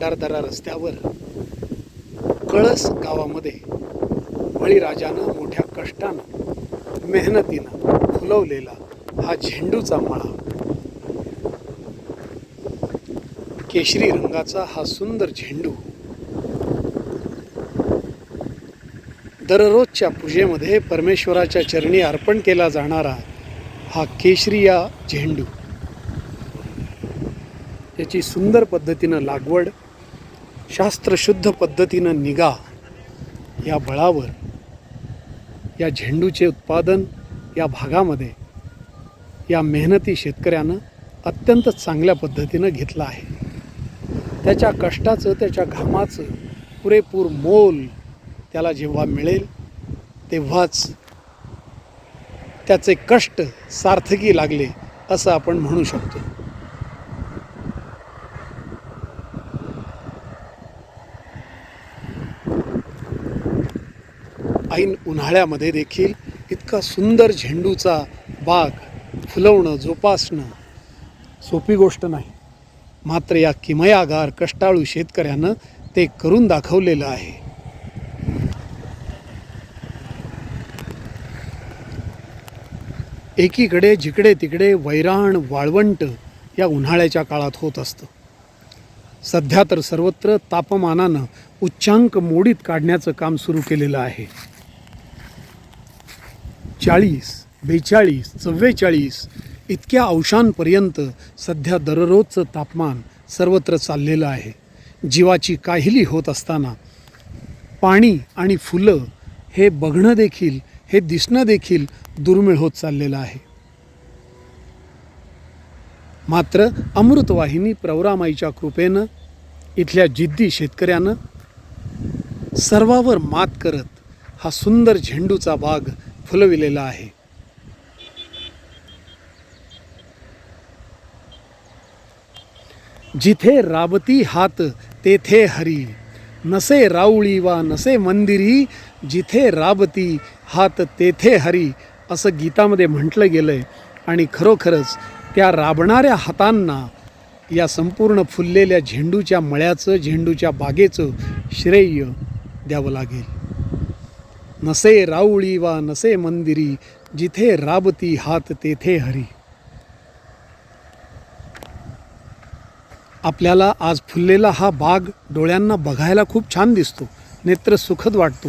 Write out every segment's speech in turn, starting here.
भंडारदरा रस्त्यावर कळस गावामध्ये बळीराजानं मोठ्या कष्टानं मेहनतीनं फुलवलेला हा झेंडूचा मळा. केशरी रंगाचा हा सुंदर झेंडू दररोजच्या पूजेमध्ये परमेश्वराच्या चरणी अर्पण केला जाणारा हा केशरिया झेंडू. याची सुंदर पद्धतीनं लागवड शास्त्रशुद्ध पद्धतीनं निगा या बळावर या झेंडूचे उत्पादन या भागामध्ये या मेहनती शेतकऱ्यानं अत्यंत चांगल्या पद्धतीनं घेतलं आहे. त्याच्या कष्टाचं त्याच्या घामाचं पुरेपूर मोल त्याला जेव्हा मिळेल तेव्हाच त्याचे कष्ट सार्थकी लागले असं आपण म्हणू शकतो. ऐन उन्हाळ्यामध्ये देखील इतका सुंदर झेंडूचा बाग फुलवणं जोपासणं सोपी गोष्ट नाही. मात्र या किमयागार कष्टाळू शेतकऱ्यानं ते करून दाखवलेलं आहे. एकीकडे जिकडे तिकडे वैराण वाळवंट या उन्हाळ्याच्या काळात होत असतं. सध्या तर सर्वत्र तापमानानं उच्चांक मोडीत काढण्याचं काम सुरू केलेलं आहे. चाळीस बेचाळीस चव्वेचाळीस इतक्या अंशांपर्यंत सध्या दररोजचं तापमान सर्वत्र चाललेलं आहे. जीवाची काहिली होत असताना पाणी आणि फुलं हे बघणं देखील हे दिसणं देखील दुर्मिळ होत चाललेलं आहे. मात्र अमृतवाहिनी प्रवरामाईच्या कृपेनं इथल्या जिद्दी शेतकऱ्यानं सर्वावर मात करत हा सुंदर झेंडूचा बाग फुलविलेला आहे. जिथे राबती हात तेथे हरी. नसे राऊळी वा नसे मंदिरी जिथे राबती हात तेथे हरी असं गीतामध्ये म्हटलं गेलं आहे आणि खरोखरच त्या राबणाऱ्या हातांना या संपूर्ण फुललेल्या झेंडूच्या मळ्याचं झेंडूच्या बागेचं श्रेय द्यावं लागेल. नसे राऊळी वा नसे मंदिरी जिथे राबती हात तेथे हरी. आपल्याला आज फुललेला हा बाग डोळ्यांना बघायला खूप छान दिसतो नेत्र सुखद वाटतो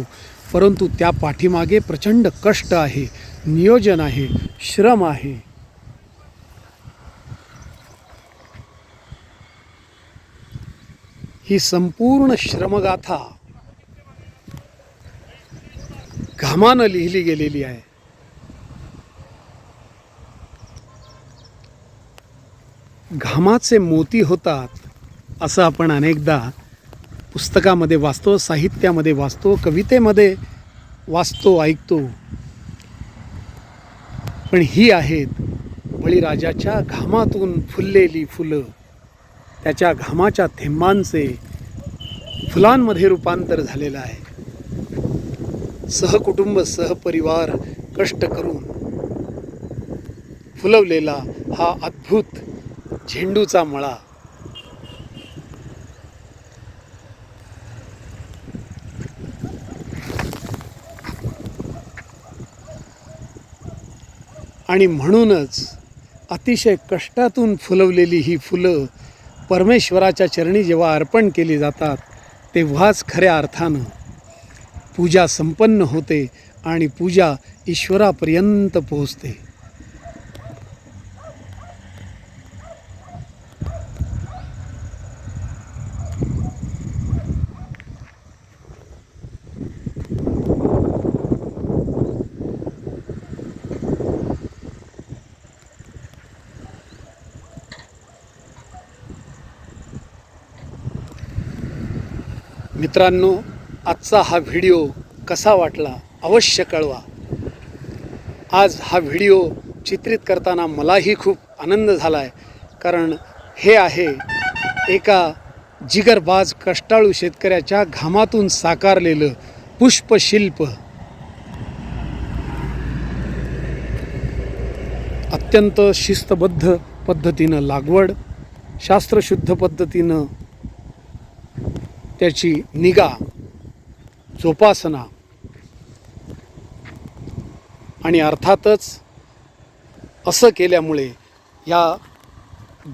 परंतु त्या पाठीमागे प्रचंड कष्ट आहे नियोजन आहे श्रम आहे. ही संपूर्ण श्रमगाथा घामानं लिहिली गेलेली आहे. घामाचे मोती होतात असं आपण अनेकदा पुस्तकामध्ये वाचतो साहित्यामध्ये वाचतो कवितेमध्ये वाचतो ऐकतो. पण ही आहेत बळीराजाच्या घामातून फुललेली फुलं. त्याच्या घामाच्या थेंबांचे फुलांमध्ये रूपांतर झालेलं आहे. सहकुटुंब सहपरिवार कष्ट करून फुलवलेला हा अद्भुत झेंडूचा मळा. आणि म्हणूनच अतिशय कष्टातून फुलवलेली ही फुलं परमेश्वराच्या चरणी जेव्हा अर्पण केली जातात तेव्हाच खऱ्या अर्थानं पूजा संपन्न होते आणि पूजा ईश्वरापर्यंत पोहोचते. मित्रांनो आजचा हा व्हिडिओ कसा वाटला अवश्य कळवा. आज हा व्हिडिओ चित्रित करताना मलाही खूप आनंद झाला आहे कारण हे आहे एका जिगरबाज कष्टाळू शेतकऱ्याच्या घामातून साकारलेलं पुष्पशिल्प. अत्यंत शिस्तबद्ध पद्धतीनं लागवड शास्त्रशुद्ध पद्धतीनं त्याची निगा जोपासना. आणि अर्थातच असं केल्यामुळे या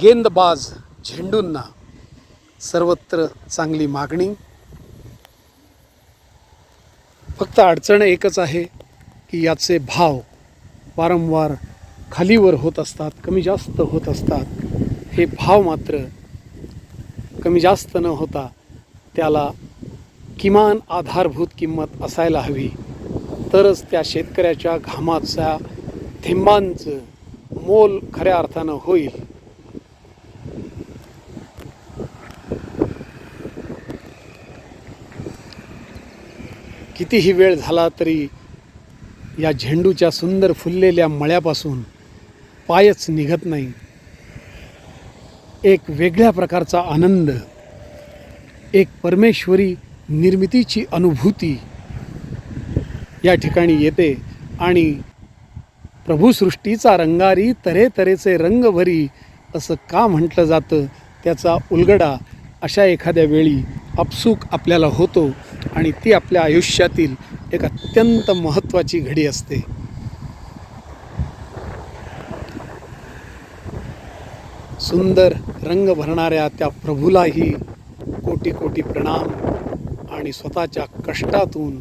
गेंदबाज झेंडूंना सर्वत्र चांगली मागणी. फक्त अडचण एकच आहे की याचे भाव वारंवार खालीवर होत असतात कमी जास्त होत असतात. हे भाव मात्र कमी जास्त न होता त्याला किमान आधारभूत किंमत असायला हवी. तरच त्या शेतकऱ्याच्या घामाच्या थिंबांचं मोल खऱ्या अर्थानं होईल. कितीही वेळ झाला तरी या झेंडूच्या सुंदर फुललेल्या मळ्यापासून पायच निघत नाही. एक वेगळ्या प्रकारचा आनंद एक परमेश्वरी निर्मितीची अनुभूती या ठिकाणी येते आणि प्रभूसृष्टीचा रंगारी तऱ्हेतऱ्हेचे रंग भरी असं का म्हटलं जातं त्याचा उलगडा अशा एखाद्या वेळी आपसूक आपल्याला होतो आणि ती आपल्या आयुष्यातील एक अत्यंत महत्त्वाची घडी असते. सुंदर रंग भरणाऱ्या त्या प्रभूलाही कोटी कोटी प्रणाम. आणि स्वतःच्या कष्टातून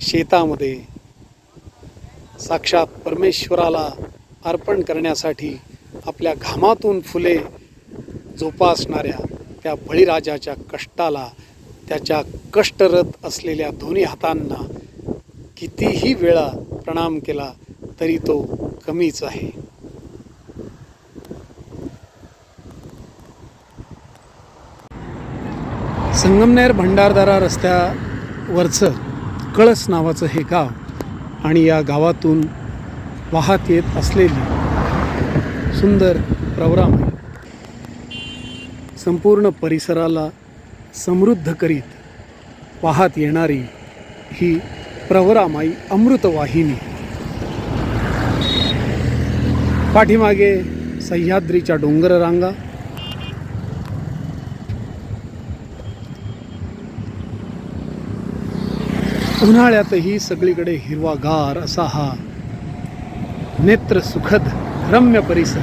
शेतामध्ये साक्षात परमेश्वराला अर्पण करण्यासाठी आपल्या घामातून फुले जोपासणाऱ्या त्या बळीराजाच्या कष्टाला त्याच्या कष्टरत असलेल्या दोन्ही हातांना कितीही वेळा प्रणाम केला तरी तो कमीच आहे. संगमनेर भंडारदारा रस्त्यावरचं कळस नावाचं हे गाव आणि या गावातून वाहत येत असलेली सुंदर प्रवराम संपूर्ण परिसराला समृद्ध करीत वाहत येणारी ही प्रवरामाई अमृतवाहिनी. पाठीमागे सह्याद्रीच्या डोंगर रांगा उन्हाळ्यातही सगळीकडे हिरवागार असा हा नेत्र सुखद रम्य परिसर.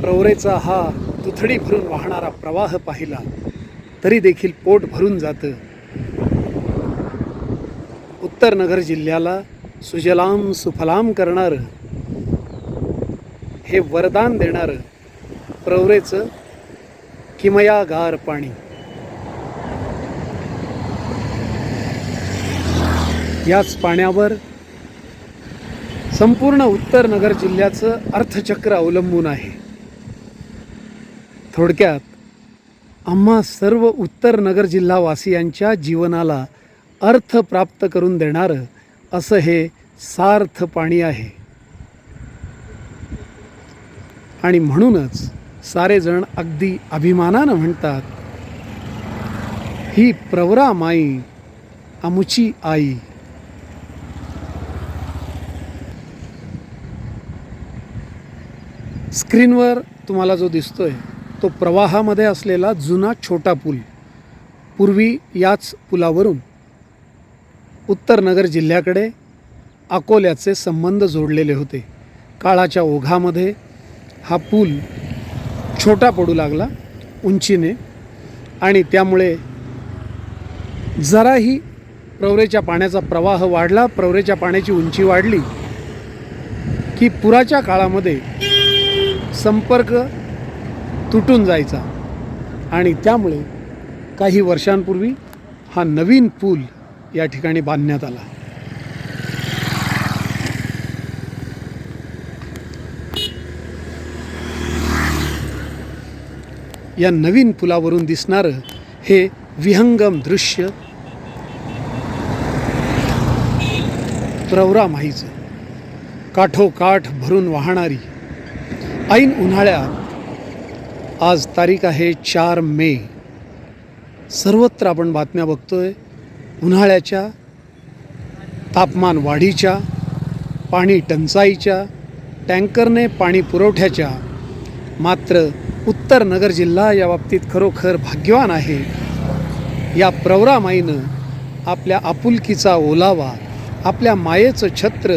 प्रवरेचा हा दुथडी भरून वाहणारा प्रवाह पाहिला तरी देखील पोट भरून जातं. उत्तर नगर जिल्ह्याला सुजलाम सुफलाम करणारं हे वरदान देणारं प्रवरेचं किमयागार पाणी. याच पाण्यावर संपूर्ण उत्तर नगर जिल्ह्याचं अर्थचक्र अवलंबून आहे. थोडक्यात आम्हा सर्व उत्तर नगर जिल्हावासियांच्या जीवनाला अर्थ प्राप्त करून देणारं असं हे सार्थ पाणी आहे. आणि म्हणूनच सारेजण अगदी अभिमानानं म्हणतात ही प्रवरा माई आमुची आई. स्क्रीनवर तुम्हाला जो दिसतोय तो प्रवाहामध्ये असलेला जुना छोटा पूल. पूर्वी याच पुलावरून उत्तरनगर जिल्ह्याकडे अकोल्याचे संबंध जोडलेले होते. काळाच्या ओघामध्ये हा पूल छोटा पडू लागला उंचीने आणि त्यामुळे जराही प्रवरेच्या पाण्याचा प्रवाह वाढला. प्रवरेच्या पाण्याची उंची वाढली की पुराच्या काळामध्ये संपर्क तुटून जायचा आणि त्यामुळे काही वर्षांपूर्वी हा नवीन पूल या ठिकाणी बांधण्यात आला. या नवीन पुलावरून दिसणारं हे विहंगम दृश्य प्रवरा माहीचं. काठोकाठ भरून वाहणारी ऐन उन्हाळ्यात आज तारीख आहे चार मे. सर्वत्र आपण बातम्या बघतोय. उन्हाळ्याच्या तापमान वाढीच्या पाणी टंचाईच्या टँकरने पाणी पुरवठ्याच्या मात्र उत्तर नगर जिल्हा या बाबतीत खरोखर भाग्यवान आहे. या प्रवरामाईनं आपल्या आपुलकीचा ओलावा आपल्या मायेचं छत्र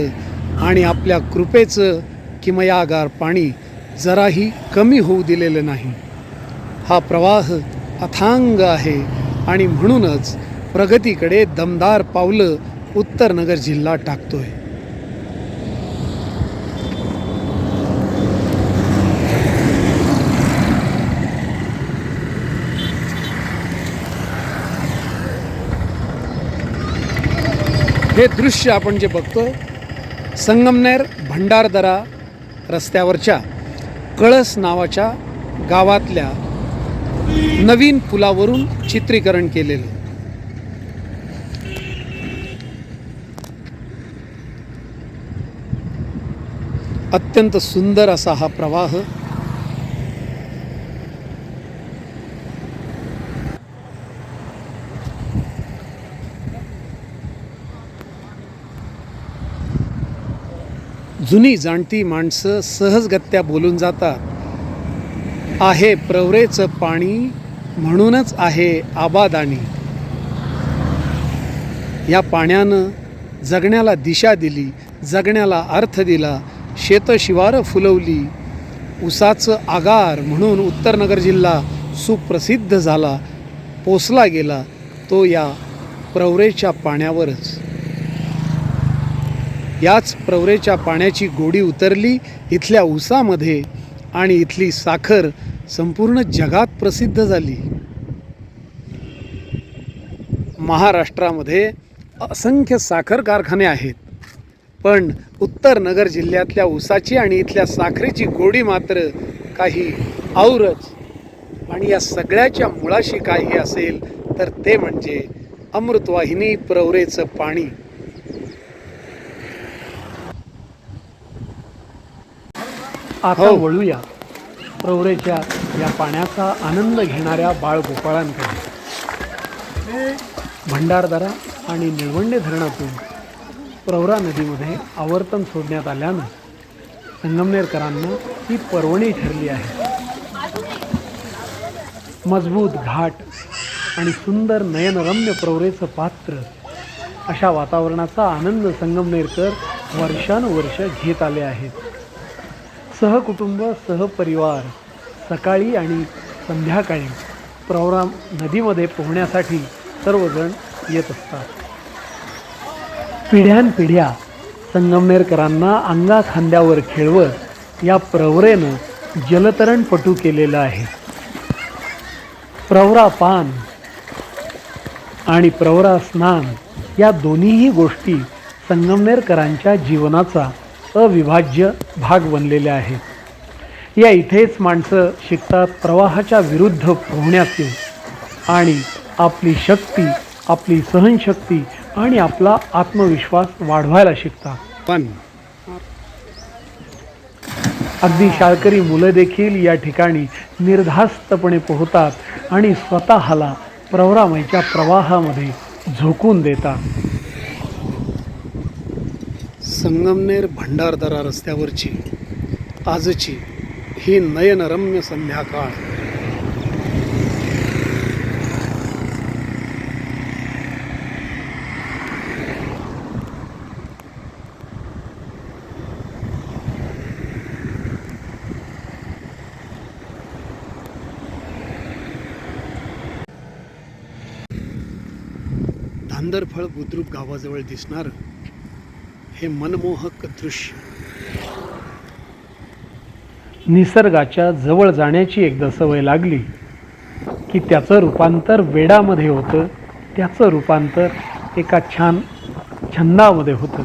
आणि आपल्या कृपेचं किमयागार पाणी जराही कमी होऊ दिलेलं नाही. हा प्रवाह अथांग आहे आणि म्हणूनच प्रगतीकडे दमदार पावलं उत्तर नगर जिल्हा टाकतोय. हे दृश्य आपण जे बघतो संगमनेर भंडारदरा रस्त्यावरच्या कळस नावाच्या गावातल्या नवीन पुलावरून चित्रीकरण केलेलं अत्यंत सुंदर असा हा प्रवाह जुनी जाणती माणसं सहजगत्या बोलून जातात. आहे प्रवरेचं पाणी म्हणूनच आहे आबादानी. या पाण्यानं जगण्याला दिशा दिली जगण्याला अर्थ दिला शेतशिवारं फुलवली. उसाचं आगार म्हणून उत्तरनगर जिल्हा सुप्रसिद्ध झाला पोसला गेला तो या प्रवरेच्या पाण्यावरच. याच प्रवरेच्या पाण्याची गोडी उतरली इथल्या उसामध्ये आणि इथली साखर संपूर्ण जगात प्रसिद्ध झाली. महाराष्ट्रामध्ये असंख्य साखर कारखाने आहेत. पण उत्तर नगर जिल्ह्यातल्या ऊसाची आणि इथल्या साखरेची गोडी मात्र काही औरच आणि या सगळ्याच्या मुळाशी काही असेल तर ते म्हणजे अमृतवाहिनी प्रवरेचं पाणी. आता हो. वळूया. प्रवरेच्या या पाण्याचा आनंद घेणाऱ्या बाळगोपाळांकडे. भंडारदरा आणि निळवंडे धरणातून प्रवरा नदीमध्ये आवर्तन सोडण्यात आल्यानं संगमनेरकरांना ही पर्वणी ठरली आहे. मजबूत घाट आणि सुंदर नयनरम्य प्रवरेचं पात्र अशा वातावरणाचा आनंद संगमनेरकर वर्षानुवर्ष घेत आले आहेत. सहकुटुंब सहपरिवार सकाळी आणि संध्याकाळी प्रवरा नदीमध्ये पोहण्यासाठी सर्वजण येत असतात. पिढ्यानपिढ्या संगमनेरकरांना अंगा खांद्यावर खेळवत या प्रवरेनं जलतरणपटू केलेलं आहे. प्रवरा पान आणि प्रवरा स्नान या दोन्हीही गोष्टी संगमनेरकरांच्या जीवनाचा अविभाज्य भाग बनलेले आहेत या इथेच माणसं शिकतात प्रवाहाच्या विरुद्ध पोहण्यात येऊन आणि आपली शक्ती आपली सहनशक्ती आणि आपला आत्मविश्वास वाढवायला शिकतात. पण अगदी शाळकरी मुलं देखील या ठिकाणी निर्धास्तपणे पोहतात आणि स्वतःला प्रवरामाईच्या प्रवाहामध्ये झोकून देतात. संगमनेर भंडारदरा रस्त्यावरची आजची ही नयनरम्य संध्याकाळ. धांदरफळ बुद्रुक गावाजवळ दिसणार हे मनमोहक दृश्य. निसर्गाच्या जवळ जाण्याची एकदा सवय लागली की त्याचं रूपांतर वेडामध्ये होतं त्याचं रूपांतर एका छान छंदामध्ये होतं.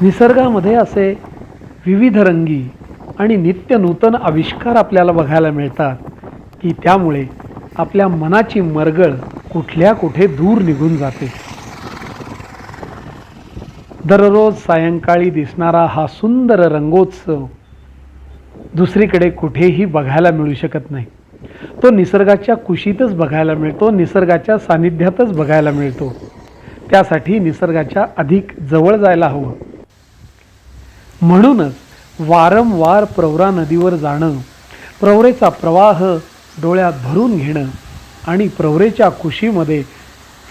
निसर्गामध्ये असे विविध रंगी आणि नित्य नूतन आविष्कार आपल्याला बघायला मिळतात की त्यामुळे आपल्या मनाची मरगळ कुठल्या कुठे दूर निघून जाते. दररोज सायंकाळी दिसणारा हा सुंदर रंगोत्सव दुसरीकडे कुठेही बघायला मिळू शकत नाही. तो निसर्गाच्या कुशीतच बघायला मिळतो निसर्गाच्या सानिध्यातच बघायला मिळतो. त्यासाठी निसर्गाच्या अधिक जवळ जायला हवं. म्हणूनच वारंवार प्रवरा नदीवर जाणं प्रवरेचा प्रवाह डोळ्यात भरून घेणं आणि प्रवरेच्या कुशीमध्ये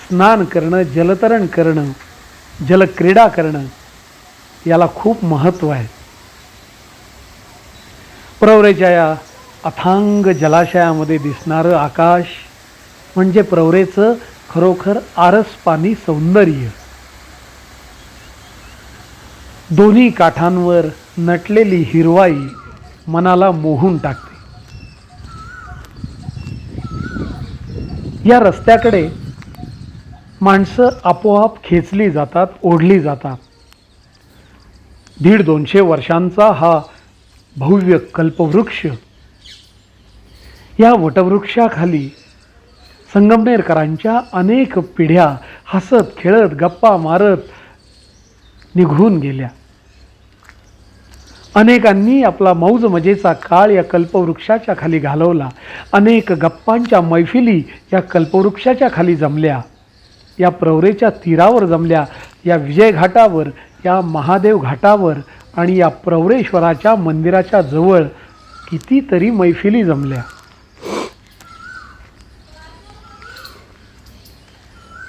स्नान करणं जलतरण करणं जलक्रीडा करणं याला खूप महत्त्व आहे. प्रवरेच्या या अथांग जलाशयामध्ये दिसणारं आकाश म्हणजे प्रवरेचं खरोखर आरसपानी सौंदर्य. दोन्ही काठांवर नटलेली हिरवाई मनाला मोहून टाकते. या रस्त्याकडे माणसं आपोआप खेचली जातात ओढली जातात. दीड दोनशे वर्षांचा हा भव्य कल्पवृक्ष. या वटवृक्षाखाली संगमनेरकरांच्या अनेक पिढ्या हसत खेळत गप्पा मारत निघून गेल्या. अनेकांनी आपला मौज मजेचा काळ या कल्पवृक्षाच्या खाली घालवला. अनेक गप्पांच्या मैफिली या कल्पवृक्षाच्या खाली जमल्या. या प्रवरेच्या तीरावर जमल्या या विजय घाटावर या महादेव घाटावर आणि या प्रवरेश्वराच्या मंदिराच्या जवळ कितीतरी मैफिली जमल्या.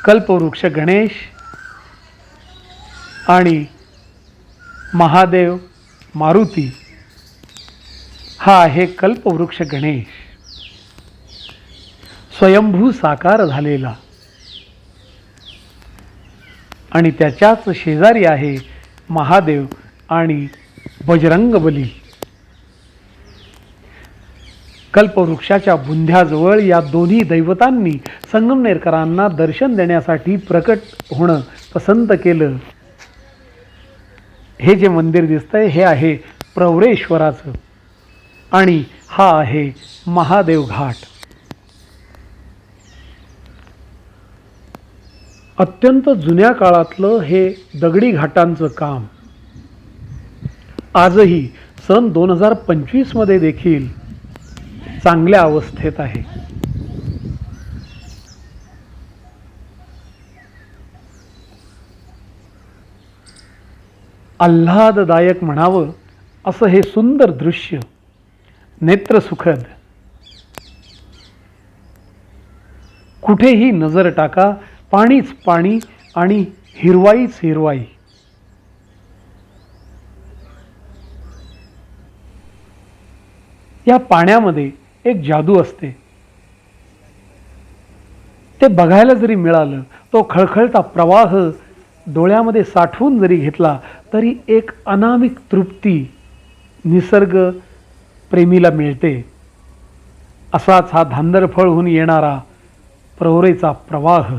कल्पवृक्ष गणेश आणि महादेव मारुती. हा आहे कल्पवृक्ष गणेश. स्वयंभू साकार झालेला. आणि त्याच्याच शेजारी आहे महादेव आणि बजरंगबली. कल्पवृक्षाच्या बुंध्याजवळ या दोन्ही दैवतांनी संगमनेरकरांना दर्शन देण्यासाठी प्रकट होणं पसंत केलं. हे जे मंदिर दिसतंय हे आहे प्रवरेश्वराचं आणि हा आहे महादेव घाट. अत्यंत जुन्या काळातलं हे दगडी घाटांचं काम. आजही सन दोन हजार पंचवीसमध्ये देखील चांगल्या अवस्थेत आहे. आल्हाददायक म्हणावं असं हे सुंदर दृश्य नेत्रसुखद. कुठेही नजर टाका पाणीच पाणी आणि हिरवाईच हिरवाई. या पाण्यामध्ये एक जादू असते. ते बघायला जरी मिळालं तो खळखळता प्रवाह डोळ्यामध्ये साठवून जरी घेतला तरी एक अनामिक तृप्ती निसर्ग प्रेमीला मिळते. असाच हा धांदरफळहून येणारा प्रवरेचा प्रवाह.